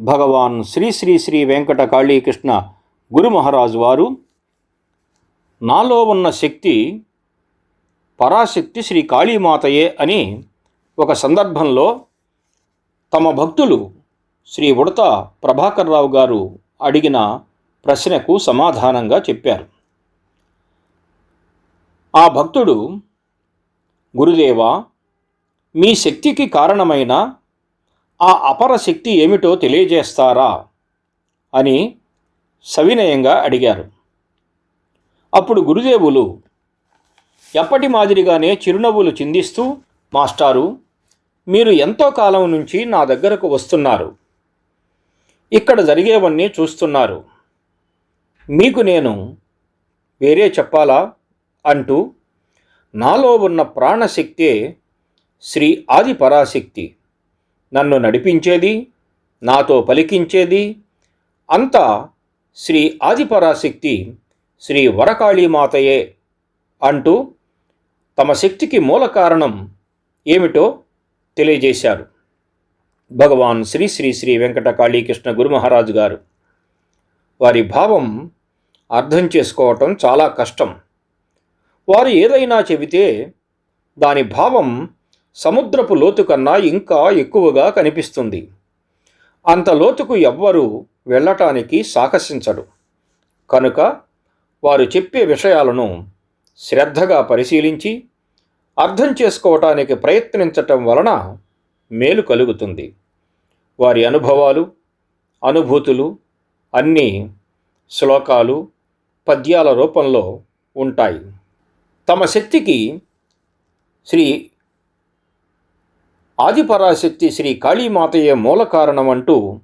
భగవాన్ శ్రీ శ్రీ శ్రీ వెంకట కాళీకృష్ణ గురు మహారాజు వారు నాలో ఉన్న శక్తి పరాశక్తి శ్రీ కాళీమాతయే అని ఒక సందర్భంలో తమ భక్తులు శ్రీ ఉడత ప్రభాకర్ రావు గారు అడిగిన ప్రశ్నకు సమాధానంగా చెప్పారు. ఆ భక్తుడు గురుదేవా మీ శక్తికి కారణమైన ఆ అపర శక్తి ఏమిటో తెలియజేస్తారా? అని సవినయంగా అడిగారు. అప్పుడు గురుదేవులు ఎప్పటి మాదిరిగానే చిరునవ్వులు చిందిస్తూ మాస్టారు మీరు ఎంతో కాలం నుంచి నా దగ్గరకు వస్తున్నారు. ఇక్కడ జరిగేవన్నీ చూస్తున్నారు. మీకు నేను వేరే చెప్పాలా? అంటూ నాలో ఉన్న ప్రాణశక్తే శ్రీ ఆది పరాశక్తి నన్ను నడిపించేది నాతో పలికించేది. అంతా శ్రీ ఆదిపరాశక్తి శ్రీ వరకాళీమాతయే అంటూ తమ శక్తికి మూల కారణం ఏమిటో తెలియజేశారు. భగవాన్ శ్రీ శ్రీ శ్రీ వెంకట కాళీకృష్ణ గురుమహారాజు గారు. వారి భావం అర్థం చేసుకోవటం చాలా కష్టం. వారు ఏదైనా చెబితే దాని భావం సముద్రపు లోతు కన్నా ఇంకా ఎక్కువగా కనిపిస్తుంది. అంత లోతుకు ఎవ్వరూ వెళ్ళటానికి సాహసించడు. కనుక వారు చెప్పే విషయాలను శ్రద్ధగా పరిశీలించి అర్థం చేసుకోవటానికి ప్రయత్నించటం వలన మేలు కలుగుతుంది. వారి అనుభవాలు అనుభూతులు అన్నీ శ్లోకాలు పద్యాల రూపంలో ఉంటాయి. తమ శక్తికి శ్రీ ఆదిపరాశక్తి శ్రీ కాళీమాతయే మూల కారణం అంటూ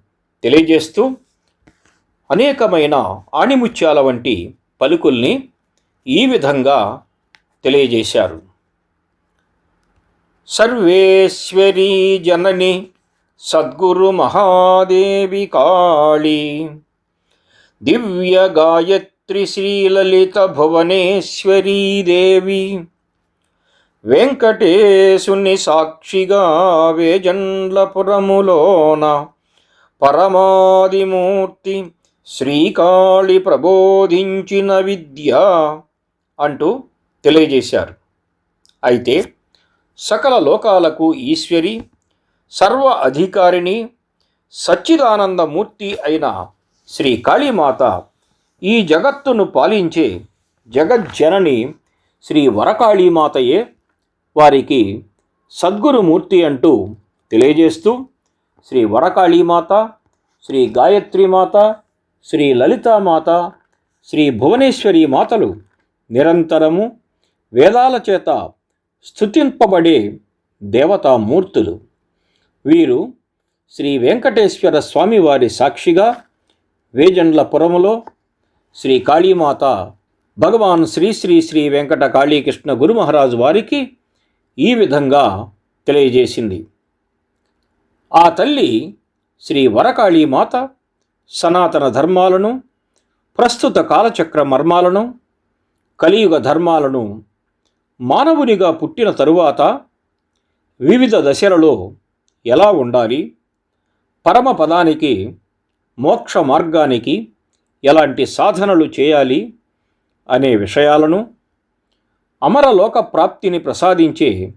తెలియజేస్తూ అనేకమైన ఆణిముత్యాల వంటి పలుకుల్ని ఈ విధంగా తెలియజేశారు. సర్వేశ్వరీ జనని సద్గురు మహాదేవి కాళీ దివ్య గాయత్రి శ్రీలలిత భువనేశ్వరీ దేవి వెంకటేశుని సాక్షిగా వేజండ్లపురములోన పరమాదిమూర్తి శ్రీకాళి ప్రబోధించిన విద్య అంటూ తెలియజేశారు. అయితే సకల లోకాలకు ఈశ్వరి సర్వ అధికారిణి సచ్చిదానందమూర్తి అయిన శ్రీ కాళీమాత ఈ జగత్తును పాలించే జగజ్జనని శ్రీ వరకాళీమాతయే వారికి సద్గురుమూర్తి అంటూ తెలియజేస్తూ శ్రీ వరకాళీమాత శ్రీ గాయత్రీమాత శ్రీ లలితామాత శ్రీ భువనేశ్వరి మాతలు నిరంతరము వేదాల చేత స్థుతింపబడే దేవతామూర్తులు. వీరు శ్రీ వెంకటేశ్వర స్వామివారి సాక్షిగా వేజండ్లపురములో శ్రీ కాళీమాత భగవాన్ శ్రీ శ్రీ శ్రీ వెంకట కాళీకృష్ణ గురు మహారాజు వారికి ఈ విధంగా తెలియజేసింది. ఆ తల్లి శ్రీ వరకాళీమాత సనాతన ధర్మాలను ప్రస్తుత కాలచక్ర మర్మాలను కలియుగ ధర్మాలను మానవునిగా పుట్టిన తరువాత వివిధ దశలలో ఎలా ఉండాలి పరమ పదానికి మోక్ష మార్గానికి ఎలాంటి సాధనలు చేయాలి అనే విషయాలను అమరలోక ప్రాప్తిని ప్రసాదించే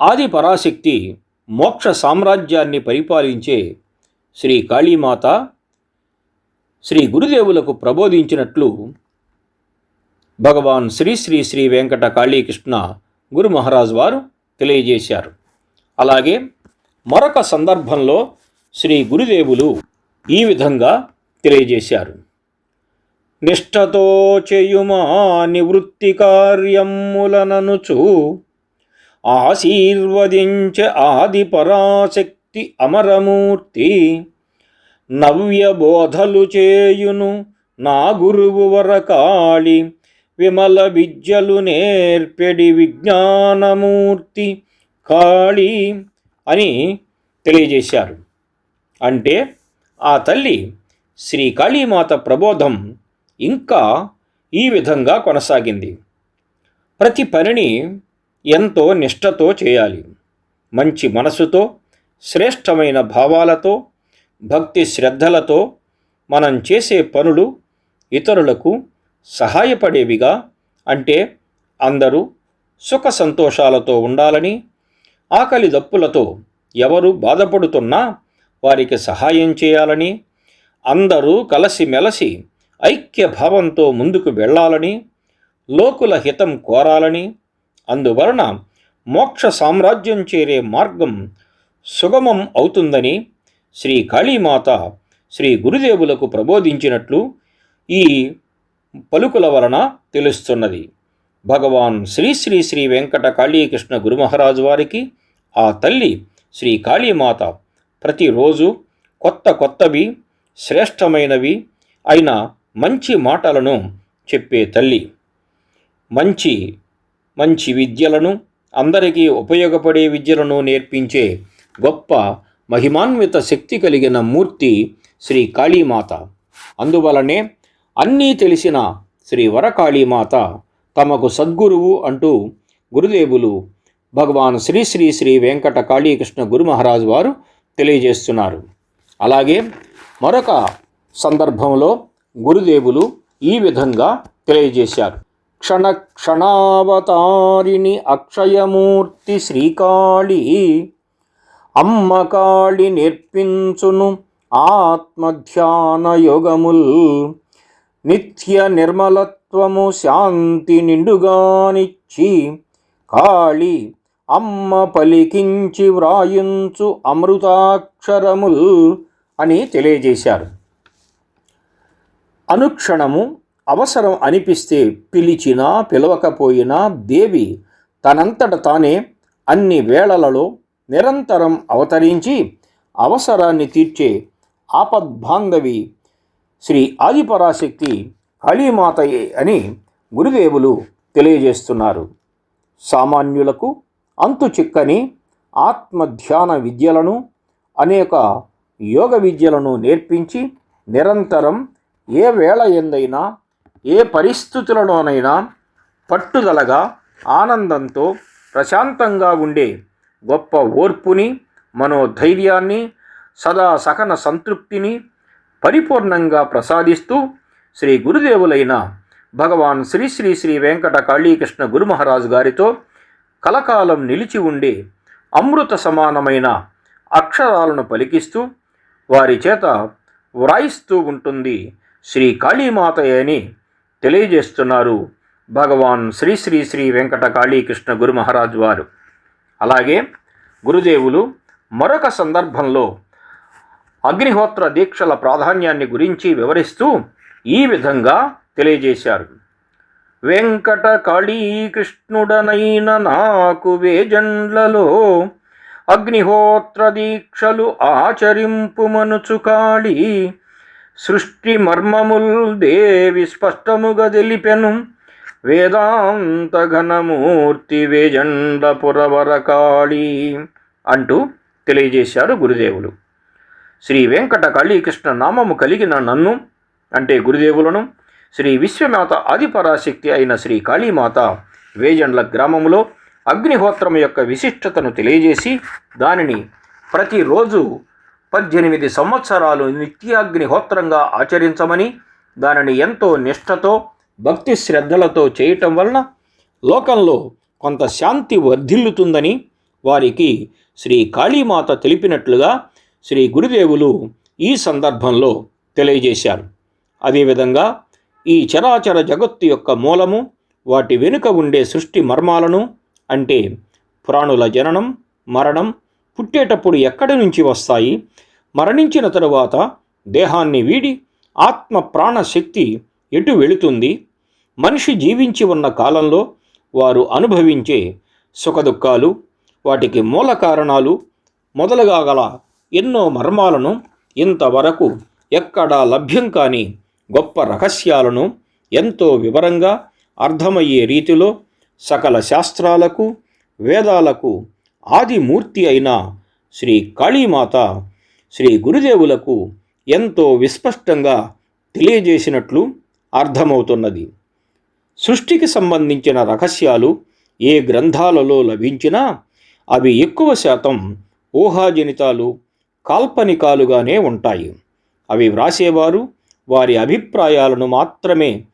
ఆది పరాశక్తి మోక్ష సామ్రాజ్యాన్ని పరిపాలించే శ్రీ కాళీమాత శ్రీ గురుదేవులకు ప్రబోధించినట్లు భగవాన్ శ్రీ శ్రీ శ్రీ వెంకట కాళీకృష్ణ గురు మహారాజ్ వారు తెలియజేశారు. అలాగే మరొక సందర్భంలో శ్రీ గురుదేవులు ఈ విధంగా తెలియజేశారు. నిష్ఠతో చేయుమా నివృత్తి కార్యములననుచు? ఆశీర్వదించ ఆది పరాశక్తి అమరమూర్తి. నవ్య బోధలు చేయును నా గురువు వరకాళి. విమల విద్యలు నేర్పెడి విజ్ఞానమూర్తి కాళీ అని తెలియజేశారు. అంటే ఆ తల్లి శ్రీ కాళీమాత ప్రబోధం ఇంకా ఈ విధంగా కొనసాగింది. ప్రతి పనిని ఎంతో నిష్ఠతో చేయాలి. మంచి మనసుతో శ్రేష్టమైన భావాలతో భక్తి శ్రద్ధలతో మనం చేసే పనులు ఇతరులకు సహాయపడేవిగా అంటే అందరూ సుఖ సంతోషాలతో ఉండాలని ఆకలి దప్పులతో ఎవరు బాధపడుతున్నా వారికి సహాయం చేయాలని అందరూ కలిసిమెలసి ఐక్య భావంతో ముందుకు వెళ్ళాలని లోకుల హితం కోరాలని అందువలన మోక్ష సామ్రాజ్యం చేరే మార్గం సుగమం అవుతుందని శ్రీ కాళీమాత శ్రీ గురుదేవులకు ప్రబోధించినట్లు ఈ పలుకుల వలన తెలుస్తున్నది. భగవాన్ శ్రీ శ్రీ శ్రీ వెంకట కాళీకృష్ణ గురుమహారాజు వారికి ఆ తల్లి శ్రీ కాళీమాత ప్రతిరోజు కొత్త కొత్తవి శ్రేష్టమైనవి అయిన మంచి మాటలను చెప్పే తల్లి. మంచి మంచి విద్యలను అందరికీ ఉపయోగపడే విద్యలను నేర్పించే గొప్ప మహిమాన్విత శక్తి కలిగిన మూర్తి శ్రీ కాళీమాత. అందువలనే అన్నీ తెలిసిన శ్రీ వరకాళీమాత తమకు సద్గురువు అంటూ గురుదేవులు భగవాన్ శ్రీ శ్రీ శ్రీ వెంకట కాళీకృష్ణ గురు మహారాజు వారు తెలియజేస్తున్నారు. అలాగే మరొక సందర్భంలో గురుదేవులు ఈ విధంగా తెలియజేశారు. క్షణ క్షణావతారిణి అక్షయమూర్తి శ్రీకాళి అమ్మకాళి నేర్పించును ఆత్మధ్యాన యోగముల్ నిత్య నిర్మలత్వము శాంతి నిండుగానిచ్చి కాళి అమ్మ పలికించి వ్రాయించు అమృతాక్షరముల్ అని తెలియజేశారు. అనుక్షణము అవసరం అనిపిస్తే పిలిచినా పిలవకపోయినా దేవి తనంతట తానే అన్ని వేళలలో నిరంతరం అవతరించి అవసరాన్ని తీర్చే ఆపద్బాంధవి శ్రీ ఆదిపరాశక్తి కాళీమాతయే అని గురుదేవులు తెలియజేస్తున్నారు. సామాన్యులకు అంతు చిక్కని ఆత్మధ్యాన విద్యలను అనేక యోగ విద్యలను నేర్పించి నిరంతరం ఏ వేళ ఎందైనా ఏ పరిస్థితులలోనైనా పట్టుదలగా ఆనందంతో ప్రశాంతంగా ఉండే గొప్ప ఓర్పుని మనోధైర్యాన్ని సదా సకన సంతృప్తిని పరిపూర్ణంగా ప్రసాదిస్తూ శ్రీ గురుదేవులైన భగవాన్ శ్రీ శ్రీ శ్రీ వెంకట కాళీకృష్ణ గురుమహారాజు గారితో కలకాలం నిలిచి ఉండే అమృత సమానమైన అక్షరాలను పలికిస్తూ వారి చేత వ్రాయిస్తూ ఉంటుంది శ్రీ కాళీమాత అని తెలియజేస్తున్నారు భగవాన్ శ్రీ శ్రీ శ్రీ వెంకట కాళీకృష్ణ గురు మహారాజ్ వారు. అలాగే గురుదేవులు మరొక సందర్భంలో అగ్నిహోత్ర దీక్షల ప్రాధాన్యాన్ని గురించి వివరిస్తూ ఈ విధంగా తెలియజేశారు. వెంకట కాళీకృష్ణుడనైన నాకు వేజండ్లలో అగ్నిహోత్ర దీక్షలు ఆచరింపుమనుచు కాళీ సృష్టి మర్మముల్ దేవి స్పష్టముగా తెలిపెను వేదాంత ఘనమూర్తి వేజండ పురవరకాళి అంటూ తెలియజేశారు గురుదేవులు. శ్రీ వెంకట కృష్ణ నామము కలిగిన నన్ను అంటే గురుదేవులను శ్రీ విశ్వమాత ఆదిపరాశక్తి అయిన శ్రీ కాళీమాత వేజండ్ల గ్రామంలో అగ్నిహోత్రం యొక్క విశిష్టతను తెలియజేసి దానిని ప్రతిరోజు పద్దెనిమిది సంవత్సరాలు నిత్యాగ్నిహోత్రంగా ఆచరించమని దానిని ఎంతో నిష్ఠతో భక్తి శ్రద్ధలతో చేయటం వలన లోకంలో కొంత శాంతి వర్ధిల్లుతుందని వారికి శ్రీ కాళీమాత తెలిపినట్లుగా శ్రీ గురుదేవులు ఈ సందర్భంలో తెలియజేశారు. అదేవిధంగా ఈ చరాచర జగత్తు యొక్క మూలము వాటి వెనుక ఉండే సృష్టి మర్మాలను అంటే ప్రాణుల జననం మరణం పుట్టేటప్పుడు ఎక్కడి నుంచి వస్తాయి? మరణించిన తరువాత దేహాన్ని వీడి ఆత్మ ప్రాణ శక్తి ఎటు వెళుతుంది? మనిషి జీవించి ఉన్న కాలంలో వారు అనుభవించే సుఖదుఖాలు వాటికి మూల కారణాలు మొదలుగా గల ఎన్నో మర్మాలను ఇంతవరకు ఎక్కడా లభ్యం కాని గొప్ప రహస్యాలను ఎంతో వివరంగా అర్థమయ్యే రీతిలో సకల శాస్త్రాలకు వేదాలకు ఆదిమూర్తి అయిన శ్రీ కాళీమాత శ్రీ గురుదేవులకు ఎంతో విస్పష్టంగా తెలియజేసినట్లు అర్థమవుతున్నది. సృష్టికి సంబంధించిన రహస్యాలు ఏ గ్రంథాలలో లభించినా అవి ఎక్కువ శాతం ఊహాజనితాలు కాల్పనికాలుగానే ఉంటాయి. అవి వ్రాసేవారు వారి అభిప్రాయాలను మాత్రమే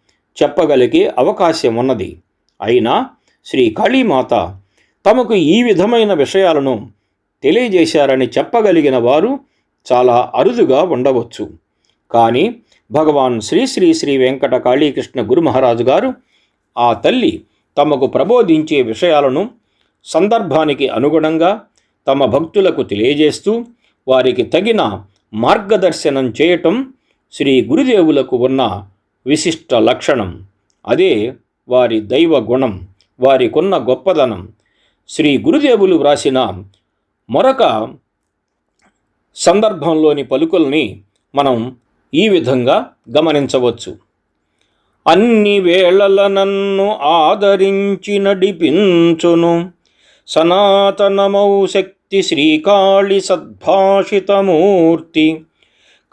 చెప్పగలిగే అవకాశం ఉన్నది అయినా శ్రీ కాళీమాత తమకు ఈ విధమైన విషయాలను తెలియజేశారని చెప్పగలిగిన వారు చాలా అరుదుగా ఉండవచ్చు. కానీ భగవాన్ శ్రీ శ్రీ శ్రీ వెంకట కాళీకృష్ణ గురు మహారాజు గారు ఆ తల్లి తమకు ప్రబోధించే విషయాలను సందర్భానికి అనుగుణంగా తమ భక్తులకు తెలియజేస్తూ వారికి తగిన మార్గదర్శనం చేయటం శ్రీ గురుదేవులకు ఉన్న విశిష్ట లక్షణం. అదే వారి దైవ గుణం వారికున్న గొప్పదనం. శ్రీ గురుదేవులు వ్రాసిన మరొక సందర్భంలోని పలుకుల్ని మనం ఈ విధంగా గమనించవచ్చు. అన్ని వేళల నన్ను ఆదరించి నడిపించును. సనాతనమౌ శక్తి శ్రీకాళి సద్భాషితమూర్తి.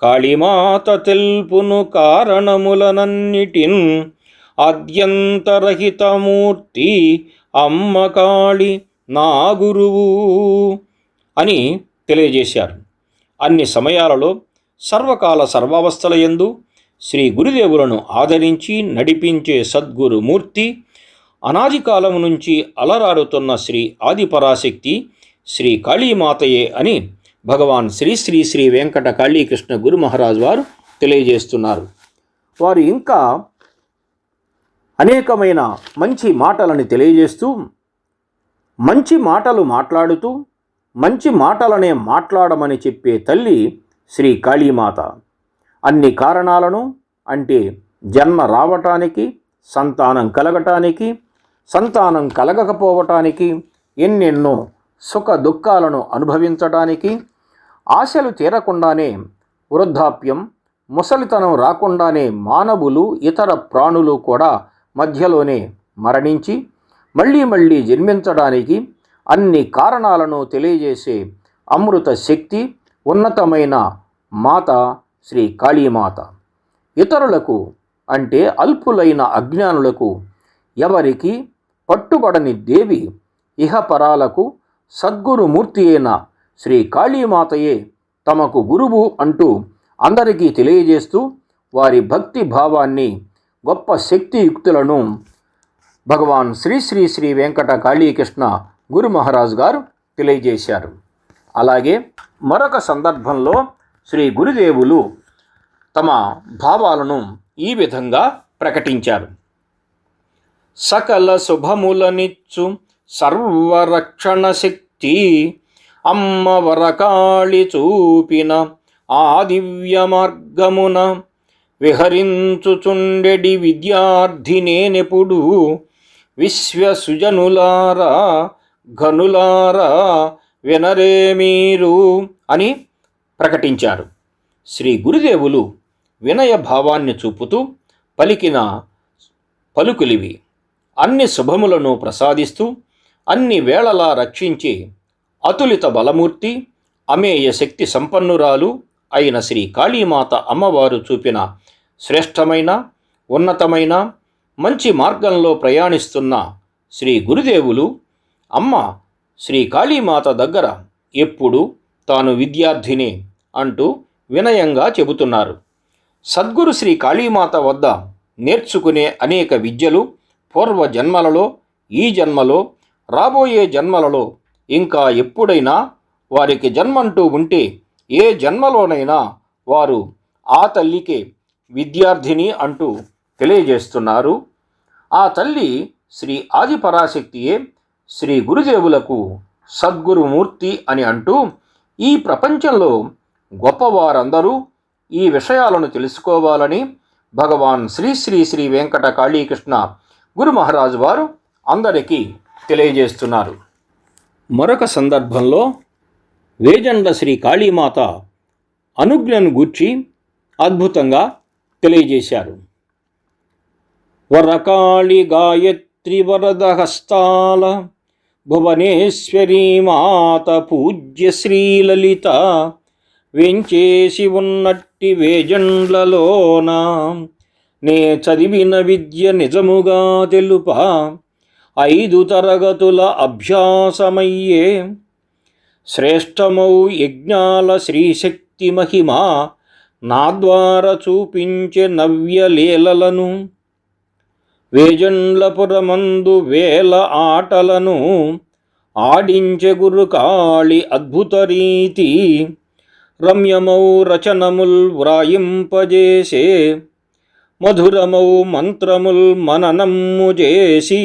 కాళిమాత తెల్పును కారణములనన్నిటిన్. ఆద్యంతరహితమూర్తి అమ్మ కాళి నా గురువు అని తెలియజేశారు. అన్ని సమయాలలో సర్వకాల సర్వావస్థల యందు శ్రీ గురుదేవులను ఆదరించి నడిపించే సద్గురు మూర్తి అనాది కాలం నుంచి అలరారుతున్న శ్రీ ఆదిపరాశక్తి శ్రీ కాళీమాతయే అని భగవాన్ శ్రీ శ్రీ శ్రీ వెంకట కాళీకృష్ణ గురు మహారాజ్ వారు తెలియజేస్తున్నారు. వారు ఇంకా అనేకమైన మంచి మాటలని తెలియజేస్తూ మంచి మాటలు మాట్లాడుతూ మంచి మాటలనే మాట్లాడమని చెప్పే తల్లి శ్రీ కాళీమాత. అన్ని కారణాలను అంటే జన్మ రావటానికి సంతానం కలగటానికి సంతానం కలగకపోవటానికి ఎన్నెన్నో సుఖ దుఃఖాలను అనుభవించటానికి ఆశలు తీరకుండానే వృద్ధాప్యం ముసలితనం రాకుండానే మానవులు ఇతర ప్రాణులు కూడా మధ్యలోనే మరణించి మళ్ళీ మళ్ళీ జన్మించడానికి అన్ని కారణాలను తెలియజేసే అమృత శక్తి ఉన్నతమైన మాత శ్రీ కాళీమాత. ఇతరులకు అంటే అల్పులైన అజ్ఞానులకు ఎవరికి పట్టుబడని దేవి ఇహపరాలకు సద్గురుమూర్తి అయిన శ్రీ కాళీమాతయే తమకు గురువు అంటూ అందరికీ తెలియజేస్తూ వారి భక్తి భావాన్ని గొప్ప శక్తియుక్తులను భగవాన్ శ్రీ శ్రీ శ్రీ వెంకట కాళీకృష్ణ గురు మహారాజ్ గారు తెలియజేశారు. అలాగే మరొక సందర్భంలో శ్రీ గురుదేవులు తమ భావాలను ఈ విధంగా ప్రకటించారు. సకల శుభములనిచ్చు సర్వరక్షణ శక్తి అమ్మ వరకాళి చూపిన ఆ దివ్య మార్గమున విహరించుచుండెడి విద్యార్థినేనెప్పుడు విశ్వసుజనులారా ఘనులారా వినరే మీరు అని ప్రకటించారు. శ్రీ గురుదేవులు వినయ భావాన్ని చూపుతూ పలికిన పలుకులివి అన్ని శుభములను ప్రసాదిస్తూ అన్ని వేళలా రక్షించి అతులిత బలమూర్తి అమేయ శక్తి సంపన్నురాలు అయిన శ్రీ కాళీమాత అమ్మవారు చూపిన శ్రేష్టమైన ఉన్నతమైన మంచి మార్గంలో ప్రయాణిస్తున్న శ్రీ గురుదేవులు అమ్మ శ్రీ కాళీమాత దగ్గర ఎప్పుడు తాను విద్యార్థిని అంటూ వినయంగా చెబుతున్నారు. సద్గురు శ్రీ కాళీమాత వద్ద నేర్చుకునే అనేక విద్యలు పూర్వ జన్మలలో ఈ జన్మలో రాబోయే జన్మలలో ఇంకా ఎప్పుడైనా వారికి జన్మంటూ ఉంటే ఏ జన్మలోనైనా వారు ఆ తల్లికే విద్యార్థిని అంటూ తెలియజేస్తున్నారు. ఆ తల్లి శ్రీ ఆదిపరాశక్తియే శ్రీ గురుదేవులకు సద్గురుమూర్తి అని అంటూ ఈ ప్రపంచంలో గొప్పవారందరూ ఈ విషయాలను తెలుసుకోవాలని భగవాన్ శ్రీ శ్రీ శ్రీ వెంకట కాళీకృష్ణ గురు మహారాజు వారు అందరికీ తెలియజేస్తున్నారు. మరొక సందర్భంలో వేజండ్ల శ్రీ కాళీమాత అనుజ్ఞను గూర్చి అద్భుతంగా తెలియజేశారు. వరకాళి గాయత్రి వరద హస్తాల భువనేశ్వరీ మాత పూజ్య శ్రీలలిత వెంచేసి ఉన్నట్టి వేజండ్లలోన నే చదివిన విద్య నిజముగా తెలుప ఐదు తరగతుల అభ్యాసమయ్యే శ్రేష్టమౌ యజ్ఞాల శ్రీశక్తి మహిమా నా ద్వారా చూపించే నవ్యలీలలను వేజండ్లపురమందు వేల ఆటలను ఆడించె గురుకాళి అద్భుత రీతి రమ్యమౌ రచనముల్ వ్రాయింపజేసే మధురమౌ మంత్రముల్ మననమ్ము చేసి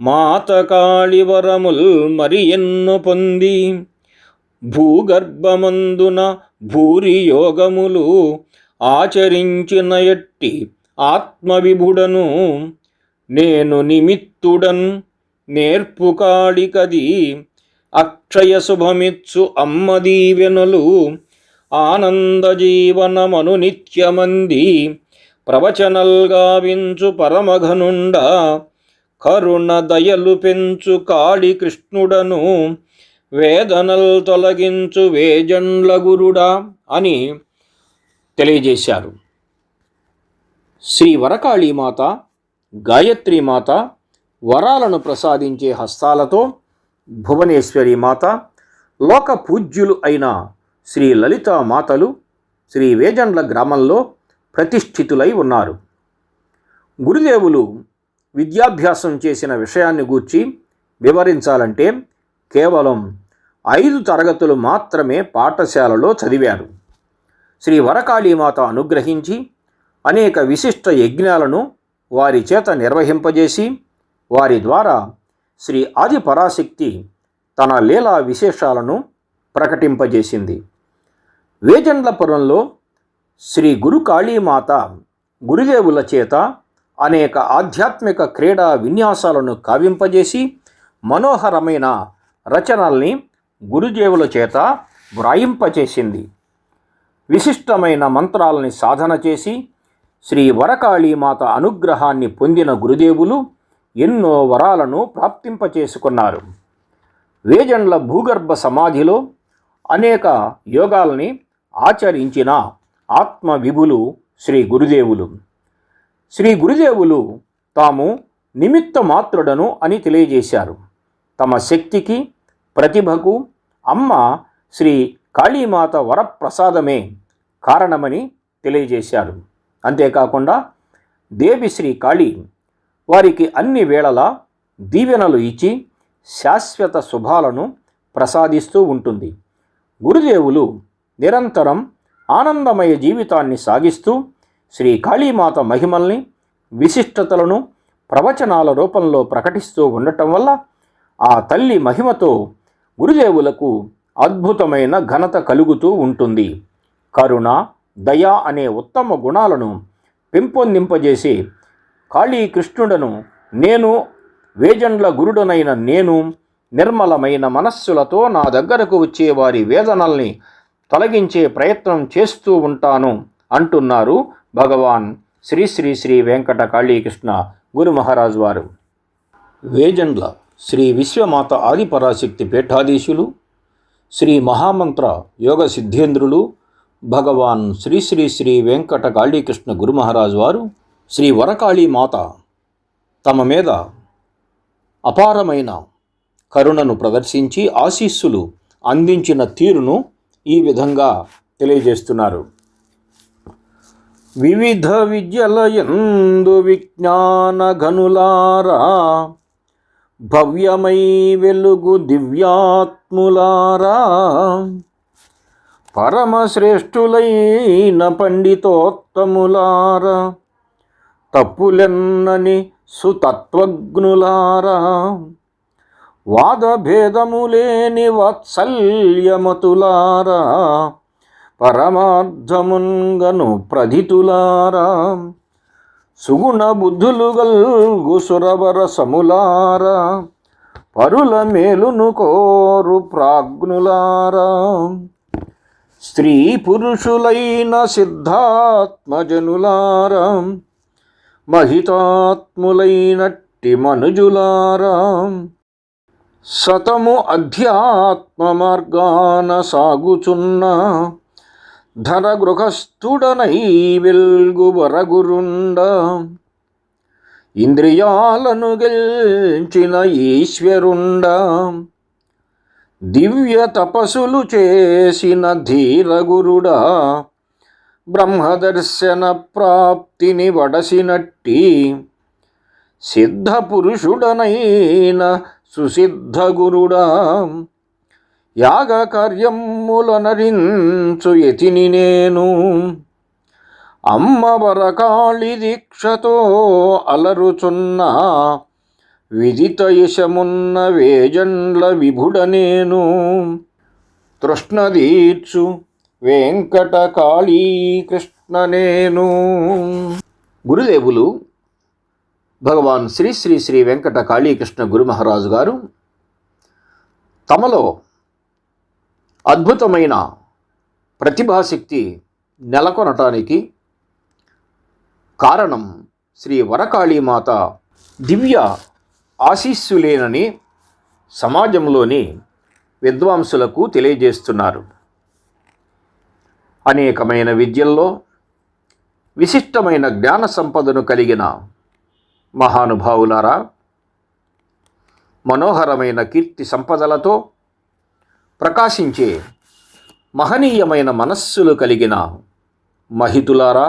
మాత కాళివరముల్ మరి ఎన్ను పొంది. భూగర్భమందున భూరి యోగములు ఆచరించిన ఎట్టి ఆత్మవిభుడను నేను నిమిత్తుడన్ నేర్పుకాడికది అక్షయ శుభమిచ్చు అమ్మ దీవెనలు ఆనంద జీవనమను నిత్యమంది ప్రవచనల్గా వించు పరమఘనుండ కరుణ దయలు పెంచు కాళీకృష్ణుడను కృష్ణుడను వేదనల్ తొలగించు వేజండ్ల గురుడా అని తెలియజేశారు. శ్రీ వరకాళీమాత గాయత్రీమాత వరాలను ప్రసాదించే హస్తాలతో భువనేశ్వరి మాత లోక పూజ్యులు అయిన శ్రీ లలిత మాతలు శ్రీ వేజండ్ల గ్రామంలో ప్రతిష్ఠితులై ఉన్నారు. గురుదేవులు విద్యాభ్యాసం చేసిన విషయాన్ని గూర్చి వివరించాలంటే కేవలం ఐదు తరగతులు మాత్రమే పాఠశాలలో చదివారు శ్రీ వరకాళీమాత అనుగ్రహించి అనేక విశిష్ట యజ్ఞాలను వారి చేత నిర్వహింపజేసి వారి ద్వారా శ్రీ ఆది పరాశక్తి తన లీలా విశేషాలను ప్రకటింపజేసింది. వేజండ్లపురంలో శ్రీ గురు కాళీమాత గురుదేవుల చేత అనేక ఆధ్యాత్మిక క్రీడా విన్యాసాలను కావింపజేసి మనోహరమైన రచనల్ని గురుదేవుల చేత వ్రాయింపచేసింది. విశిష్టమైన మంత్రాలని సాధన చేసి శ్రీ వరకాళీమాత అనుగ్రహాన్ని పొందిన గురుదేవులు ఎన్నో వరాలను ప్రాప్తింపచేసుకున్నారు. వేజండ్ల భూగర్భ సమాధిలో అనేక యోగాల్ని ఆచరించిన ఆత్మవిభులు శ్రీ గురుదేవులు. శ్రీ గురుదేవులు తాము నిమిత్త మాత్రుడను అని తెలియజేశారు. తమ శక్తికి ప్రతిభకు అమ్మ శ్రీ కాళీమాత వరప్రసాదమే కారణమని తెలియజేశారు. అంతేకాకుండా దేవి శ్రీ కాళీ వారికి అన్ని వేళలా దీవెనలు ఇచ్చి శాశ్వత శుభాలను ప్రసాదిస్తూ ఉంటుంది. గురుదేవులు నిరంతరం ఆనందమయ జీవితాన్ని సాగిస్తూ శ్రీ కాళీమాత మహిమల్ని విశిష్టతలను ప్రవచనాల రూపంలో ప్రకటిస్తూ ఉండటం వల్ల ఆ తల్లి మహిమతో గురుదేవులకు అద్భుతమైన ఘనత కలుగుతూ ఉంటుంది. కరుణ దయ అనే ఉత్తమ గుణాలను పెంపొందింపజేసి కాళీ కృష్ణుడను నేను వేజండ్ల గురుడనైన నేను నిర్మలమైన మనస్సులతో నా దగ్గరకు వచ్చే వారి వేదనల్ని తొలగించే ప్రయత్నం చేస్తూ ఉంటాను అంటున్నారు భగవాన్ శ్రీ శ్రీ శ్రీ వెంకట కాళీకృష్ణ గురు మహారాజ్ వారు. వేజండ్ల శ్రీ విశ్వమాత ఆదిపరాశక్తి పీఠాధీశులు శ్రీ మహామంత్ర యోగ సిద్ధేంద్రులు భగవాన్ శ్రీ శ్రీ శ్రీ వెంకట కాళీకృష్ణ గురుమహారాజ్ వారు శ్రీ వరకాళీ మాత తమ మీద అపారమైన కరుణను ప్రదర్శించి ఆశీస్సులు అందించిన తీరును ఈ విధంగా తెలియజేస్తున్నారు. వివిధ విద్యలయందు విజ్ఞాన ఘనులారా భవ్యమై వెలుగు దివ్యాత్ములారా. పరమశ్రేష్ఠులైన పండితోత్తములారా. తప్పులెన్నని సుతత్వజ్ఞులారా. వాదభేదములేని వాత్సల్యమతులారా. పరమార్థముంగను ప్రధితులారా. సుగుణ బుద్ధులు గల్గు సురవర పరుల మేలును కోరు ప్రాజ్ఞులారా. స్త్రీ పురుషులైన సిద్ధాత్మజనులారా మహితాత్ములైనట్టి మనుజులారా. సతము అధ్యాత్మ మార్గాన సాగుచున్న ధర గృహస్థుడనై వెల్గు వరగురుండ ఇంద్రియాలను గెల్చిన ఈశ్వరుండ. దివ్య తపసులు చేసిన ధీరగురుడా. బ్రహ్మదర్శన ప్రాప్తిని వడసినట్టి. సిద్ధ పురుషుడనైన సుసిద్ధ గురుడా యాగ కార్యములనరించు ఎతిని నేను. అమ్మవరకాళి దీక్షతో అలరుచున్న విదిత యశమున్న వేజండ్ల విభుడ నేను. తృష్ణదీర్చు వెంకట కృష్ణ నేను. గురుదేవులు భగవాన్ శ్రీ శ్రీ శ్రీ వెంకట కాళీకృష్ణ గురు మహారాజు గారు తమలో అద్భుతమైన ప్రతిభాశక్తి నెలకొనటానికి కారణం శ్రీ వరకాళీమాత దివ్య ఆశీస్సులేనని సమాజంలోని విద్వాంసులకు తెలియజేస్తున్నారు. అనేకమైన విద్యల్లో విశిష్టమైన జ్ఞాన సంపదను కలిగిన మహానుభావులారా మనోహరమైన కీర్తి సంపదలతో ప్రకాశించే మహనీయమైన మనస్సులు కలిగిన మహితులారా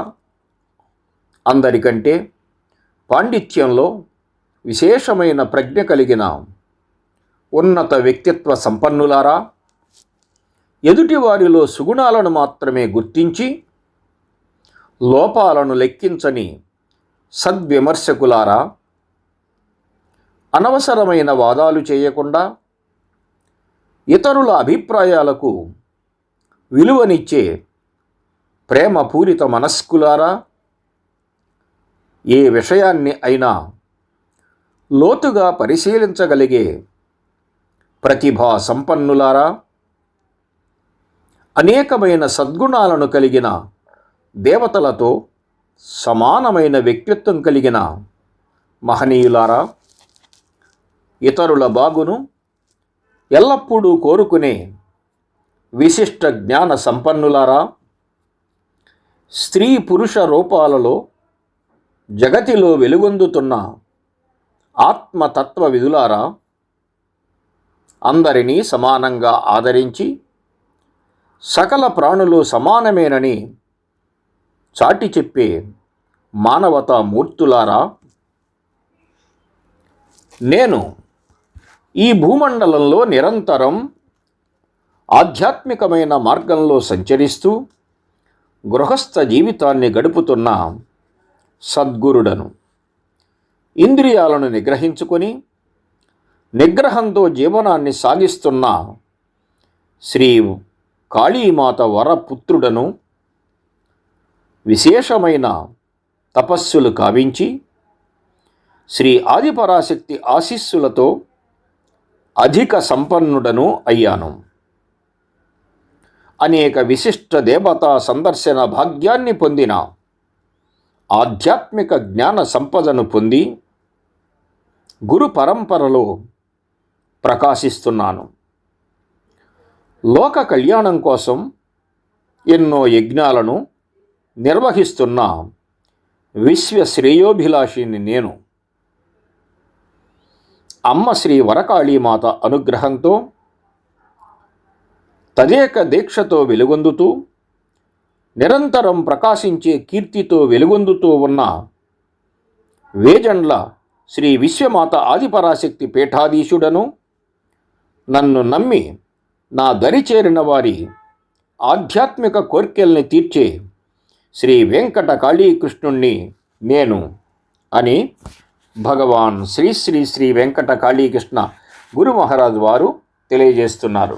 అందరికంటే పాండిత్యంలో విశేషమైన ప్రజ్ఞ కలిగిన ఉన్నత వ్యక్తిత్వ సంపన్నులారా ఎదుటివారిలో సుగుణాలను మాత్రమే గుర్తించి లోపాలను లెక్కించని సద్విమర్శకులారా అనవసరమైన వాదాలు చేయకుండా ఇతరుల అభిప్రాయాలకు విలువనిచ్చే ప్రేమపూరిత మనస్కులారా ఏ విషయాన్ని అయినా లోతుగా పరిశీలించగలిగే ప్రతిభా సంపన్నులారా అనేకమైన సద్గుణాలను కలిగిన దేవతలతో సమానమైన వ్యక్తిత్వం కలిగిన మహనీయులారా ఇతరుల బాగును ఎల్లప్పుడూ కోరుకునే విశిష్ట జ్ఞాన సంపన్నులారా స్త్రీ పురుష రూపాలలో జగతిలో వెలుగొందుతున్న ఆత్మతత్వ విధులారా అందరినీ సమానంగా ఆదరించి సకల ప్రాణులు సమానమేనని చాటి చెప్పే మానవతా మూర్తులారా నేను ఈ భూమండలంలో నిరంతరం ఆధ్యాత్మికమైన మార్గంలో సంచరిస్తూ గృహస్థ జీవితాన్ని గడుపుతున్న సద్గురుడను. ఇంద్రియాలను నిగ్రహించుకొని నిగ్రహంతో జీవనాన్ని సాగిస్తున్న శ్రీ కాళీమాత వరపుత్రుడను విశేషమైన తపస్సులు కావించి శ్రీ ఆదిపరాశక్తి ఆశీస్సులతో అధిక సంపన్నుడను అయ్యాను. అనేక విశిష్ట దేవతా సందర్శన భాగ్యాన్ని పొందిన ఆధ్యాత్మిక జ్ఞాన సంపదను పొంది గురు పరంపరలో ప్రకాశిస్తున్నాను. లోక కళ్యాణం కోసం ఎన్నో యజ్ఞాలను నిర్వహిస్తున్న విశ్వ శ్రేయోభిలాషిని నేను. అమ్మ శ్రీ వరకాళీమాత అనుగ్రహంతో తదేక దీక్షతో వెలుగొందుతూ నిరంతరం ప్రకాశించే కీర్తితో వెలుగొందుతూ ఉన్న వేజండ్ల శ్రీ విశ్వమాత ఆదిపరాశక్తి పీఠాధీశుడను నన్ను నమ్మి నా దరి చేరిన వారి ఆధ్యాత్మిక కోర్కెల్ని తీర్చే శ్రీ వెంకట కాళీకృష్ణుణ్ణి నేను అని భగవాన్ శ్రీ శ్రీ శ్రీ వెంకట కాళీకృష్ణ గురు మహారాజ్ వారు తెలియజేస్తున్నారు.